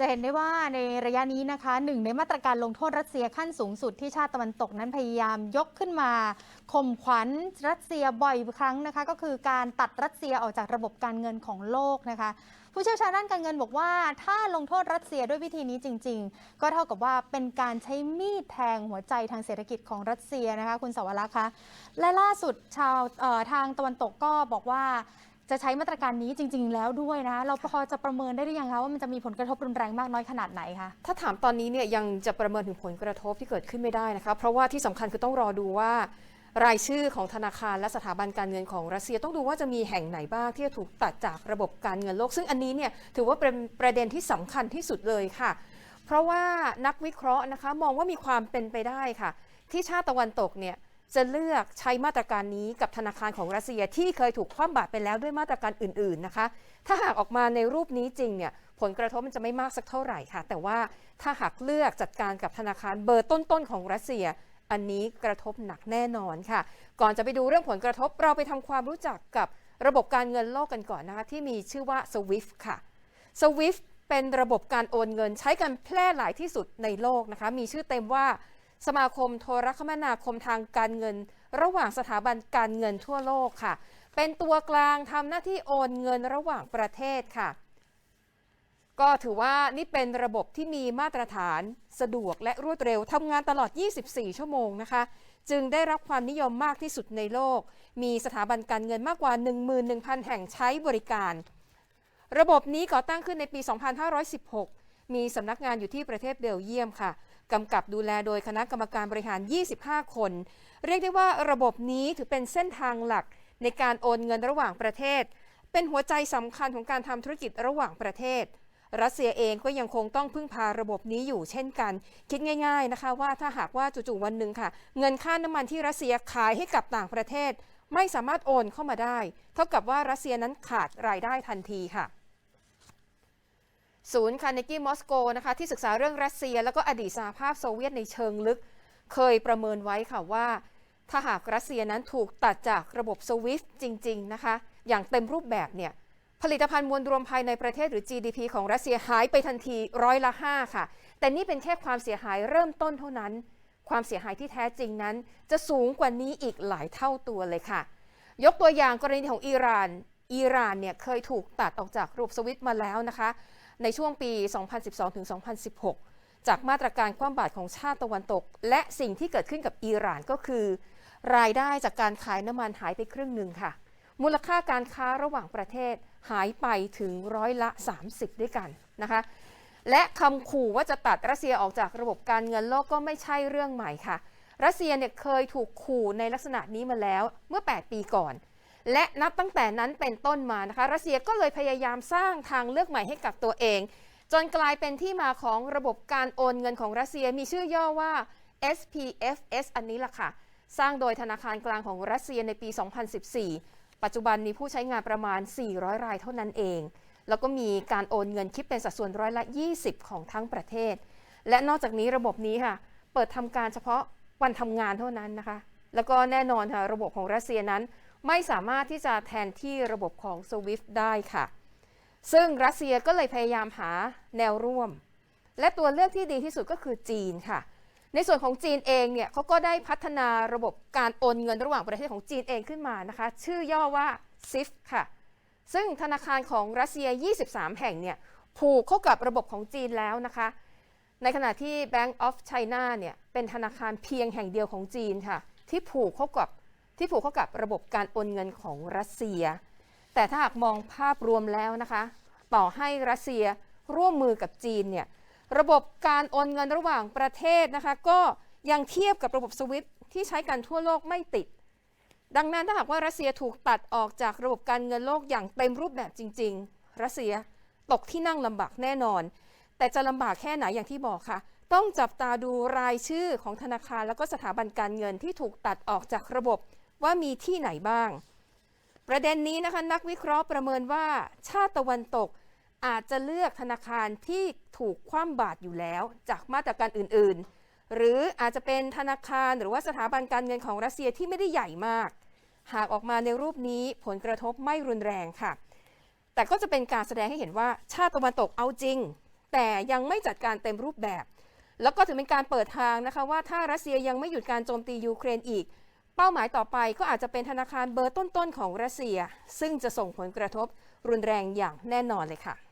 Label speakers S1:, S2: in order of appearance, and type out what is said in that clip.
S1: จะเห็นได้ว่าในระยะนี้นะคะหนึ่งในมาตรการลงโทษรัสเซียขั้นสูงสุดที่ชาติตะวันตกนั้นพยายามยกขึ้นมาข่มขวัญรัสเซียบ่อยครั้งนะคะ ก็คือการตัดรัสเซียออกจากระบบการเงินของโลกนะคะ ผู้เชี่ยวชาญด้านการเงินบอกว่าถ้าลงโทษรัสเซียด้วยวิธีนี้จริง ๆ ก็เท่ากับว่าเป็นการใช้มีดแทงหัวใจทางเศรษฐกิจของรัสเซียนะคะ คุณสวรักษ์คะและล่าสุดชาวทางตะวันตกก็บอกว่า จะใช้มาตรการนี้จริง ๆ แล้วด้วยนะ เราพอจะประเมินได้หรือยังคะว่ามันจะมีผลกระทบรุนแรงมากน้อยขนาดไหนคะ
S2: ถ้าถามตอนนี้เนี่ยยังจะประเมินถึงผลกระทบที่เกิดขึ้นไม่ได้นะคะ เพราะว่าที่สำคัญคือต้องรอดูว่า รายชื่อของธนาคารและสถาบันการเงินของรัสเซียต้องดูว่าจะมีแห่งไหนบ้างที่จะถูกตัดจากระบบการเงินโลก ซึ่งอันนี้เนี่ยถือว่าเป็นประเด็นที่สำคัญที่สุดเลยค่ะ เพราะว่านักวิเคราะห์นะคะมองว่ามีความเป็นไปได้ค่ะ ที่ชาติตะวันตกเนี่ย จะเลือกใช้มาตรการนี้กับธนาคารของรัสเซียที่เคยถูกคว่ำบาตรไปแล้วด้วยมาตรการอื่น ๆนะคะ ถ้าหากออกมาในรูปนี้จริงเนี่ยผลกระทบมันจะไม่มากสักเท่าไหร่ค่ะ แต่ว่าถ้าหากเลือกจัดการกับธนาคารเบอร์ต้นๆของรัสเซีย อันนี้กระทบหนักแน่นอนค่ะ ก่อนจะไปดูเรื่องผลกระทบเราไปทำความรู้จักกับระบบการเงินโลกกันก่อนนะคะที่มีชื่อว่า SWIFT ค่ะ SWIFT เป็นระบบการโอนเงินใช้กันแพร่หลายที่สุดในโลกนะคะ มีชื่อเต็มว่า สมาคมโทรคมนาคมทางการเงิน ระหว่างสถาบันการเงินทั่วโลกค่ะ เป็นตัวกลางทำหน้าที่โอนเงินระหว่างประเทศค่ะ ก็ถือว่านี่เป็นระบบที่มีมาตรฐานสะดวกและรวดเร็วทำงานตลอด 24 ชั่วโมงนะคะ จึงได้รับความนิยมมากที่สุดในโลก มีสถาบันการเงินมากกว่า 11,000 แห่งใช้บริการ ระบบนี้ก่อตั้งขึ้นในปี 2516 มีสำนักงานอยู่ที่ประเทศเบลเยียมค่ะ กำกับดูแลโดยคณะกรรมการบริหาร 25 คน เรียกได้ว่าระบบนี้ถือเป็นเส้นทางหลักในการโอนเงินระหว่างประเทศ เป็นหัวใจสำคัญของการทำธุรกิจระหว่างประเทศ รัสเซียเองก็ยังคงต้องพึ่งพาระบบนี้อยู่เช่นกัน คิดง่ายๆนะคะว่าถ้าหากว่าจู่ๆวันหนึ่งค่ะ เงินค่าน้ำมันที่รัสเซียขายให้กับต่างประเทศ ไม่สามารถโอนเข้ามาได้ เท่ากับว่ารัสเซียนั้นขาดรายได้ทันทีค่ะ ศูนย์คาร์เนกี้มอสโกนะคะที่ศึกษาเรื่องรัสเซีย แล้วก็อดีตสหภาพโซเวียตในเชิงลึก เคยประเมินไว้ค่ะว่า ถ้าหากรัสเซียนั้นถูกตัดจากระบบสวิฟจริง ๆ นะคะ อย่างเต็มรูปแบบเนี่ยผลิตภัณฑ์มวลรวมภายในประเทศหรือ GDP ของรัสเซียหายไปทันทีร้อยละ 5 ค่ะ แต่นี่เป็นแค่ความเสียหายเริ่มต้นเท่านั้น ความเสียหายที่แท้จริงนั้น จะสูงกว่านี้อีกหลายเท่าตัวเลยค่ะ ยกตัวอย่างกรณีของอิหร่านอิหร่านเนี่ยเคยถูกตัดออกจากระบบสวิตมาแล้วนะคะ ในช่วงปี 2012-2016 จากมาตรการคว่ำบาตรของชาติตะวันตก และสิ่งที่เกิดขึ้นกับอิหร่านก็คือ รายได้จากการขายน้ำมันหายไปครึ่งหนึ่งค่ะ มูลค่าการค้าระหว่างประเทศหายไปถึงร้อยละ 30 ด้วยกันนะคะและคำขู่ว่าจะตัดรัสเซียออกจากระบบการเงินโลกก็ไม่ใช่เรื่องใหม่ค่ะ รัสเซียเนี่ยเคยถูกขู่ในลักษณะนี้มาแล้วเมื่อ 8 ปีก่อน และนับตั้งแต่นั้นเป็นต้นมานะคะ รัสเซียก็เลยพยายามสร้างทางเลือกใหม่ให้กับตัวเอง จนกลายเป็นที่มาของระบบการโอนเงินของรัสเซียมีชื่อย่อว่า SPFS อันนี้ล่ะค่ะ สร้างโดยธนาคารกลางของรัสเซียในปี 2014 ปัจจุบันมีผู้ใช้งานประมาณ 400 รายเท่านั้นเอง แล้วก็มีการโอนเงินคิดเป็นสัดส่วนร้อยละ 20 ของทั้งประเทศ และนอกจากนี้ระบบนี้ค่ะ เปิดทำการเฉพาะวันทำงานเท่านั้นนะคะ แล้วก็แน่นอนค่ะระบบของรัสเซียนั้น ไม่สามารถที่จะแทนที่ระบบของ SWIFT ได้ค่ะ ซึ่งรัสเซียก็เลยพยายามหาแนวร่วม และตัวเลือกที่ดีที่สุดก็คือจีนค่ะ ในส่วนของจีนเองเนี่ยเขาก็ได้พัฒนาระบบการโอนเงินระหว่างประเทศของจีนเองขึ้นมานะคะ ชื่อย่อว่า SIFT ค่ะ ซึ่งธนาคารของรัสเซีย 23 แห่งเนี่ยผูกเข้ากับระบบของจีนแล้วนะคะ ในขณะที่ Bank of China เนี่ยเป็นธนาคารเพียงแห่งเดียวของจีนค่ะ ที่ผูกเข้ากับ ที่ผูกเข้ากับระบบการโอนเงินของรัสเซีย แต่ถ้าหากมองภาพรวมแล้วนะคะ ต่อให้รัสเซียร่วมมือกับจีนเนี่ยระบบการโอนเงินระหว่างประเทศนะคะ ก็ยังเทียบกับระบบสวิฟที่ใช้กันทั่วโลกไม่ติด ดังนั้นถ้าหากว่ารัสเซียถูกตัดออกจากระบบการเงินโลกอย่างเต็มรูปแบบจริง ๆ รัสเซียตกที่นั่งลำบากแน่นอน แต่จะลำบากแค่ไหนอย่างที่บอกค่ะ ต้องจับตาดูรายชื่อของธนาคาร แล้วก็สถาบันการเงินที่ถูกตัดออกจากระบบ ว่ามีที่ไหนบ้าง ประเด็นนี้นะคะนักวิเคราะห์ประเมินว่าชาติตะวันตกอาจจะเลือกธนาคารที่ถูกคว่ำบาตรอยู่แล้ว จากมาตรการอื่นๆ หรืออาจจะเป็นธนาคารหรือว่าสถาบันการเงินของรัสเซียที่ไม่ได้ใหญ่มาก หากออกมาในรูปนี้ผลกระทบไม่รุนแรงค่ะ แต่ก็จะเป็นการแสดงให้เห็นว่าชาติตะวันตกเอาจริง แต่ยังไม่จัดการเต็มรูปแบบ แล้วก็ถือเป็นการเปิดทางนะคะว่าถ้ารัสเซียยังไม่หยุดการโจมตียูเครนอีก เป้าหมายต่อไปก็อาจจะเป็นธนาคารเบอร์ต้นๆของรัสเซีย ซึ่งจะส่งผลกระทบรุนแรงอย่างแน่นอนเลยค่ะ